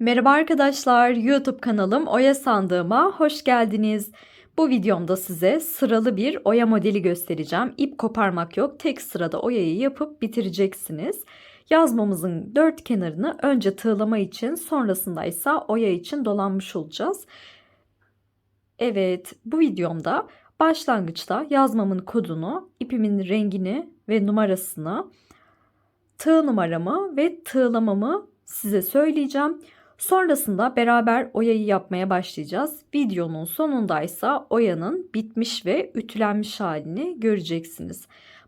Merhaba arkadaşlar, YouTube kanalım Oya Sandığıma hoş geldiniz. Bu videomda size sıralı bir oya modeli göstereceğim. İp koparmak yok, tek sırada oyayı yapıp bitireceksiniz. Yazmamızın dört kenarını önce tığlama için, sonrasında ise oya için dolanmış olacağız. Evet, bu videomda başlangıçta yazmamın kodunu, ipimin rengini ve numarasını, tığ numaramı ve tığlamamı size söyleyeceğim. Sonrasında beraber oyayı yapmaya başlayacağız. Videonun sonundaysa oyanın bitmiş ve ütülenmiş halini göreceksiniz.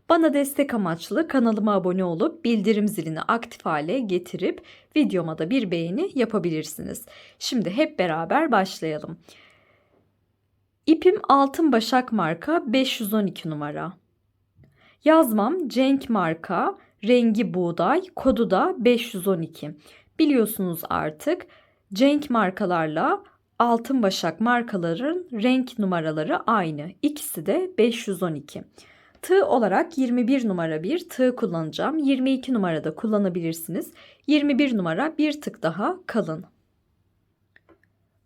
Bana destek amaçlı kanalıma abone olup bildirim zilini aktif hale getirip videoma da bir beğeni yapabilirsiniz. Şimdi hep beraber başlayalım. İpim Altın Başak marka 512 numara. Yazmam Cenk marka, rengi buğday, kodu da 512. Biliyorsunuz artık Cenk markalarla Altın Başak markaların renk numaraları aynı. İkisi de 512. Tığ olarak 21 numara bir tığ kullanacağım. 22 numarada kullanabilirsiniz. 21 numara bir tık daha kalın.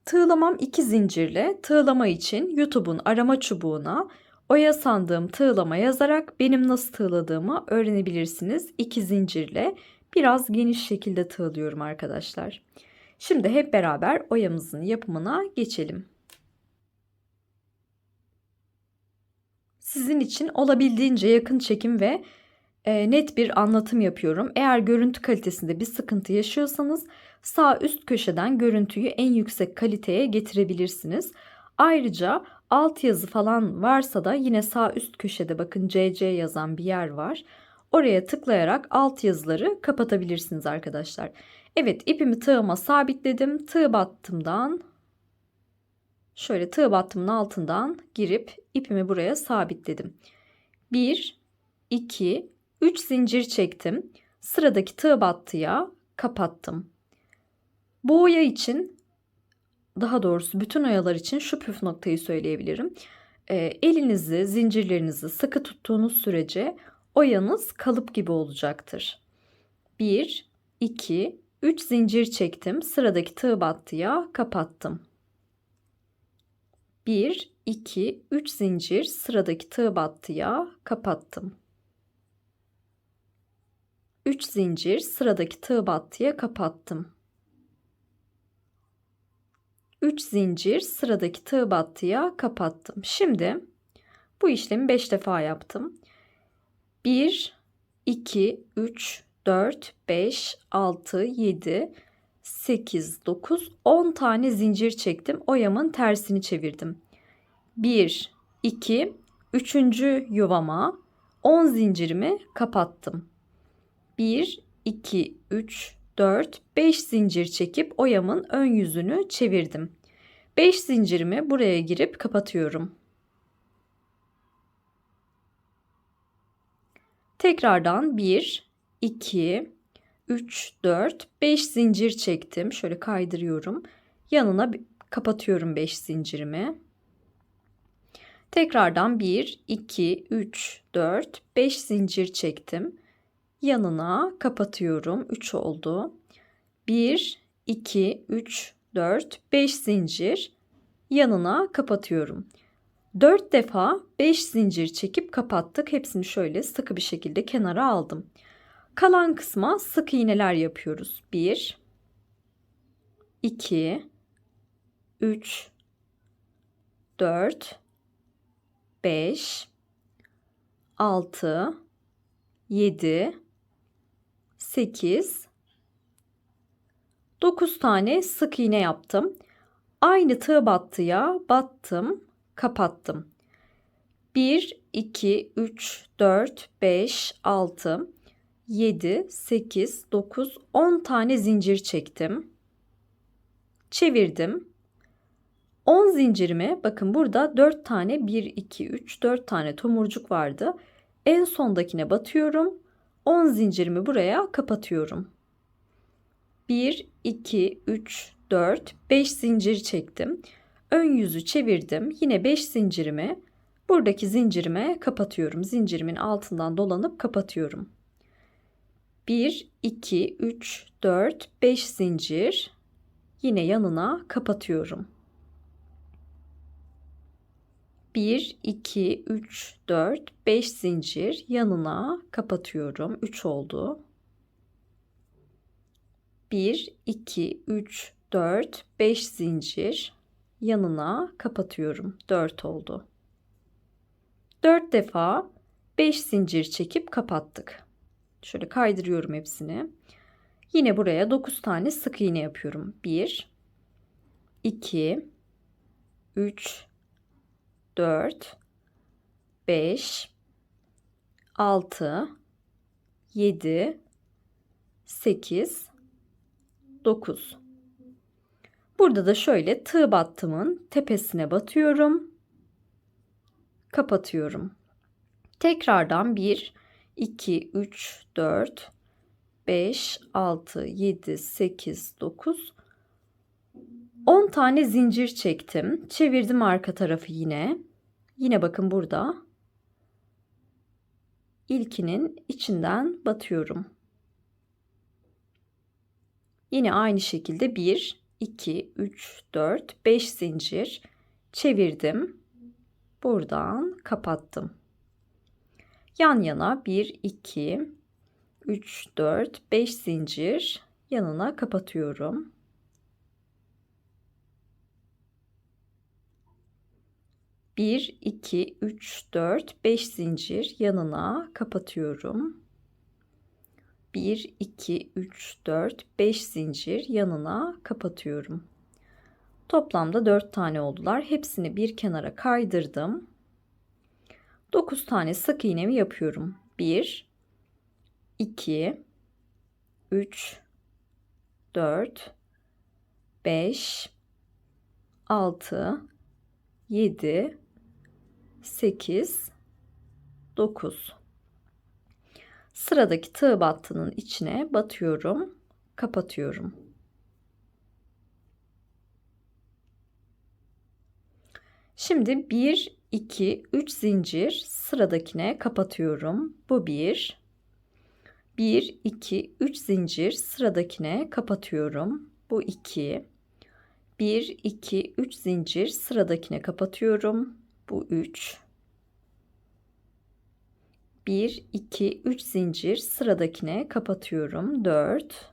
Tığlamam 2 zincirle tığlama için YouTube'un arama çubuğuna oya sandığım tığlama yazarak benim nasıl tığladığımı öğrenebilirsiniz. 2 zincirle biraz geniş şekilde tığlıyorum arkadaşlar. Şimdi hep beraber oyamızın yapımına geçelim. Sizin için olabildiğince yakın çekim ve e, net bir anlatım yapıyorum. Eğer görüntü kalitesinde bir sıkıntı yaşıyorsanız sağ üst köşeden görüntüyü en yüksek kaliteye getirebilirsiniz. Ayrıca alt yazı falan varsa da yine sağ üst köşede bakın CC yazan bir yer var. Oraya tıklayarak alt yazıları kapatabilirsiniz arkadaşlar. Evet ipimi tığıma sabitledim. Tığ battımdan şöyle tığ battımın altından girip ipimi buraya sabitledim. 1 2 3 zincir çektim. Sıradaki tığ battıya kapattım. Bu oya için daha doğrusu bütün oyalar için şu püf noktayı söyleyebilirim. E, elinizi, zincirlerinizi sıkı tuttuğunuz sürece oyanız kalıp gibi olacaktır. 1, 2, 3 zincir çektim. Sıradaki tığ battıya kapattım. 1, 2, 3 zincir sıradaki tığ battıya kapattım. 3 zincir sıradaki tığ battıya kapattım. 3 zincir sıradaki tığ battıya kapattım. Şimdi bu işlemi 5 defa yaptım. 1, 2, 3, 4, 5, 6, 7, 8, 9, 10 tane zincir çektim. Oyamın tersini çevirdim. 1, 2, 3. yuvama 10 zincirimi kapattım. 1, 2, 3, 4, 5 zincir çekip oyamın ön yüzünü çevirdim. 5 zincirimi buraya girip kapatıyorum. Tekrardan 1, 2, 3, 4, 5 zincir çektim. Şöyle kaydırıyorum. Yanına kapatıyorum 5 zincirimi. Tekrardan 1, 2, 3, 4, 5 zincir çektim. Yanına kapatıyorum. 3 oldu. 1, 2, 3, 4, 5 zincir. Yanına kapatıyorum. 4 defa 5 zincir çekip kapattık. Hepsini şöyle sıkı bir şekilde kenara aldım. Kalan kısma sık iğneler yapıyoruz. 1 2 3 4 5 6 7 8 9 tane sık iğne yaptım. Aynı tığ battıya battım kapattım. 1, 2, 3, 4, 5, 6, 7, 8, 9, 10 tane zincir çektim. Çevirdim. 10 zincirimi bakın burada 4 tane 1, 2, 3, 4 tane tomurcuk vardı. En sondakine batıyorum. 10 zincirimi buraya kapatıyorum. 1, 2, 3, 4, 5 zincir çektim ön yüzü çevirdim. Yine 5 zincirimi buradaki zincirime kapatıyorum. Zincirimin altından dolanıp kapatıyorum. 1, 2, 3, 4, 5 zincir. Yine yanına kapatıyorum. 1, 2, 3, 4, 5 zincir yanına kapatıyorum. 3 oldu. 1, 2, 3, 4, 5 zincir yanına kapatıyorum. 4 oldu. 4 defa 5 zincir çekip kapattık. Şöyle kaydırıyorum hepsini. Yine buraya 9 tane sık iğne yapıyorum. 1 2 3 4 5 6 7 8 9 Burada da şöyle tığ battımın tepesine batıyorum. Kapatıyorum. Tekrardan 1 2 3 4 5 6 7 8 9 10 tane zincir çektim. Çevirdim arka tarafı yine. Yine bakın burada. İlkinin içinden batıyorum. Yine aynı şekilde 1 2 3 4 5 zincir çevirdim. Buradan kapattım. Yan yana 1 2 3 4 5 zincir yanına kapatıyorum. 1, 2, 3, 4, 5 zincir yanına kapatıyorum. 1, 2, 3, 4, 5 zincir yanına kapatıyorum. Toplamda 4 tane oldular. Hepsini bir kenara kaydırdım. 9 tane sık iğnemi yapıyorum. 1, 2, 3, 4, 5, 6, 7, 8, 9. Sıradaki tığ battının içine batıyorum, kapatıyorum. Şimdi 1, 2, 3 zincir sıradakine kapatıyorum. Bu 1. 1, 2, 3 zincir sıradakine kapatıyorum. Bu 2. 1, 2, 3 zincir sıradakine kapatıyorum. Bu 3. 1, 2, 3 zincir sıradakine kapatıyorum. 4.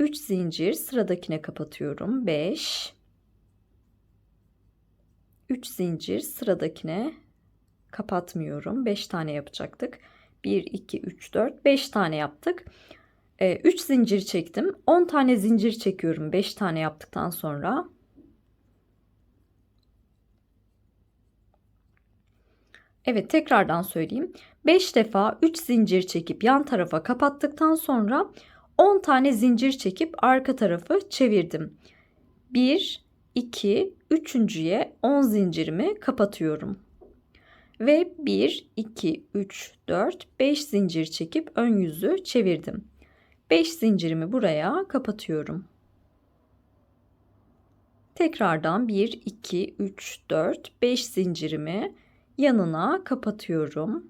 3 zincir sıradakine kapatıyorum. 5. 3 zincir sıradakine kapatmıyorum. 5 tane yapacaktık. 1, 2, 3, 4, 5 tane yaptık. 3 zincir çektim. 10 tane zincir çekiyorum 5 tane yaptıktan sonra. Evet tekrardan söyleyeyim. 5 defa 3 zincir çekip yan tarafa kapattıktan sonra 10 tane zincir çekip arka tarafı çevirdim. 1, 2, üçüncüye 10 zincirimi kapatıyorum. Ve 1, 2, 3, 4, 5 zincir çekip ön yüzü çevirdim. 5 zincirimi buraya kapatıyorum. Tekrardan 1, 2, 3, 4, 5 zincirimi yanına kapatıyorum.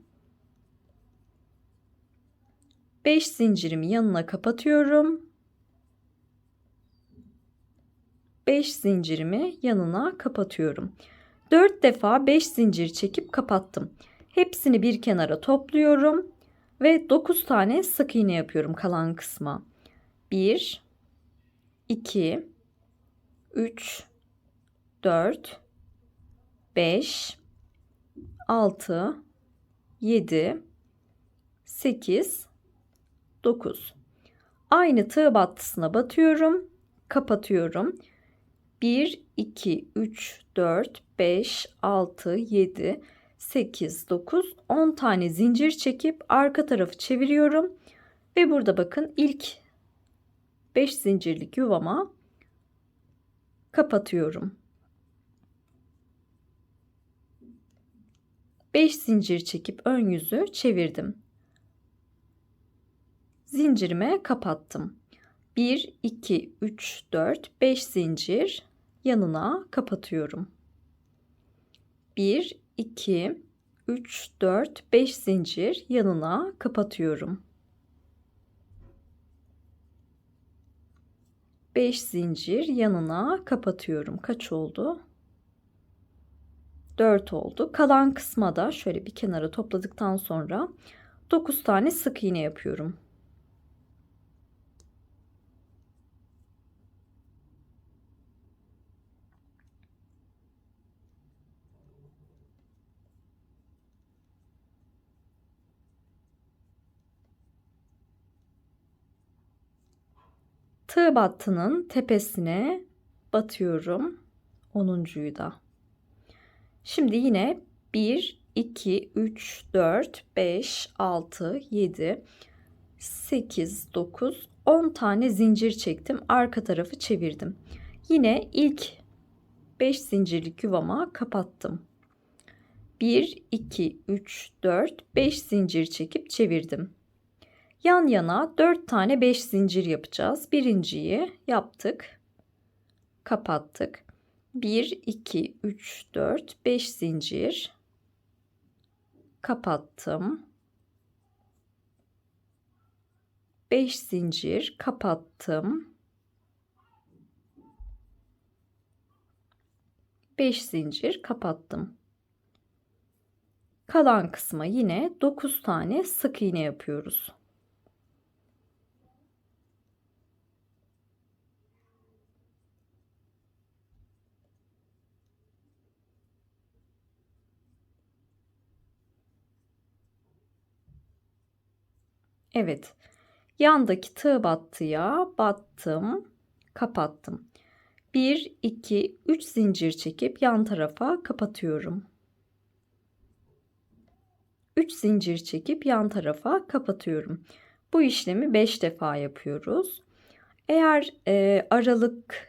5 zincirimi yanına kapatıyorum. 5 zincirimi yanına kapatıyorum. 4 defa 5 zincir çekip kapattım. Hepsini bir kenara topluyorum ve 9 tane sık iğne yapıyorum kalan kısma. 1 2 3 4 5 6 7 8 9 Aynı tığ battısına batıyorum, kapatıyorum. 1 2 3 4 5 6 7 8 9 10 tane zincir çekip arka tarafı çeviriyorum ve burada bakın ilk 5 zincirlik yuvama kapatıyorum. 5 zincir çekip ön yüzü çevirdim. Zincirime kapattım. 1 2 3 4 5 zincir yanına kapatıyorum. 1 2 3 4 5 zincir yanına kapatıyorum. 5 zincir yanına kapatıyorum. Kaç oldu? 4 oldu. Kalan kısma da şöyle bir kenara topladıktan sonra 9 tane sık iğne yapıyorum. Tığ battının tepesine batıyorum. 10'uncuyu da. Şimdi yine 1, 2, 3, 4, 5, 6, 7, 8, 9, 10 tane zincir çektim. Arka tarafı çevirdim. Yine ilk 5 zincirlik yuvama kapattım. 1, 2, 3, 4, 5 zincir çekip çevirdim. Yan yana 4 tane 5 zincir yapacağız. Birinciyi yaptık. Kapattık. 1, 2, 3, 4, 5 zincir. Kapattım. 5 zincir kapattım. 5 zincir kapattım. Kalan kısma yine 9 tane sık iğne yapıyoruz. Evet. Yandaki tığ battıya battım, kapattım. 1 2 3 zincir çekip yan tarafa kapatıyorum. 3 zincir çekip yan tarafa kapatıyorum. Bu işlemi 5 defa yapıyoruz. Eğer e, aralık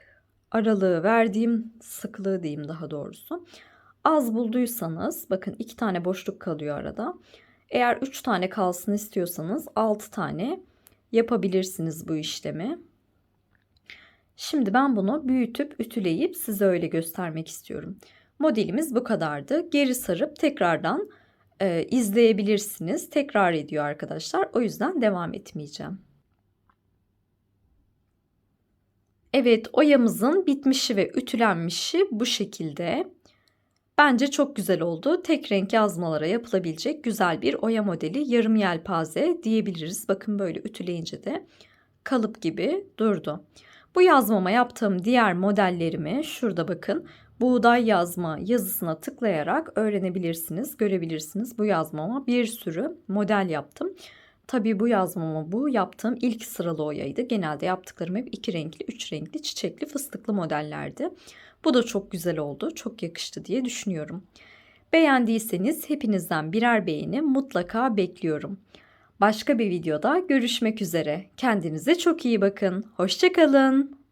aralığı verdiğim sıklığı diyeyim daha doğrusu az bulduysanız bakın iki tane boşluk kalıyor arada. Eğer 3 tane kalsın istiyorsanız 6 tane yapabilirsiniz bu işlemi. Şimdi ben bunu büyütüp ütüleyip size öyle göstermek istiyorum. Modelimiz bu kadardı. Geri sarıp tekrardan e, izleyebilirsiniz. Tekrar ediyor arkadaşlar. O yüzden devam etmeyeceğim. Evet oyamızın bitmişi ve ütülenmişi bu şekilde. Bence çok güzel oldu. Tek renk yazmalara yapılabilecek güzel bir oya modeli yarım yelpaze diyebiliriz. Bakın böyle ütüleyince de kalıp gibi durdu. Bu yazmama yaptığım diğer modellerimi şurada bakın buğday yazma yazısına tıklayarak öğrenebilirsiniz, görebilirsiniz. Bu yazmama bir sürü model yaptım. Tabii bu yazmama bu yaptığım ilk sıralı oyaydı. Genelde yaptıklarım hep iki renkli, üç renkli, çiçekli, fıstıklı modellerdi. Bu da çok güzel oldu. Çok yakıştı diye düşünüyorum. Beğendiyseniz hepinizden birer beğeni mutlaka bekliyorum. Başka bir videoda görüşmek üzere. Kendinize çok iyi bakın. Hoşçakalın.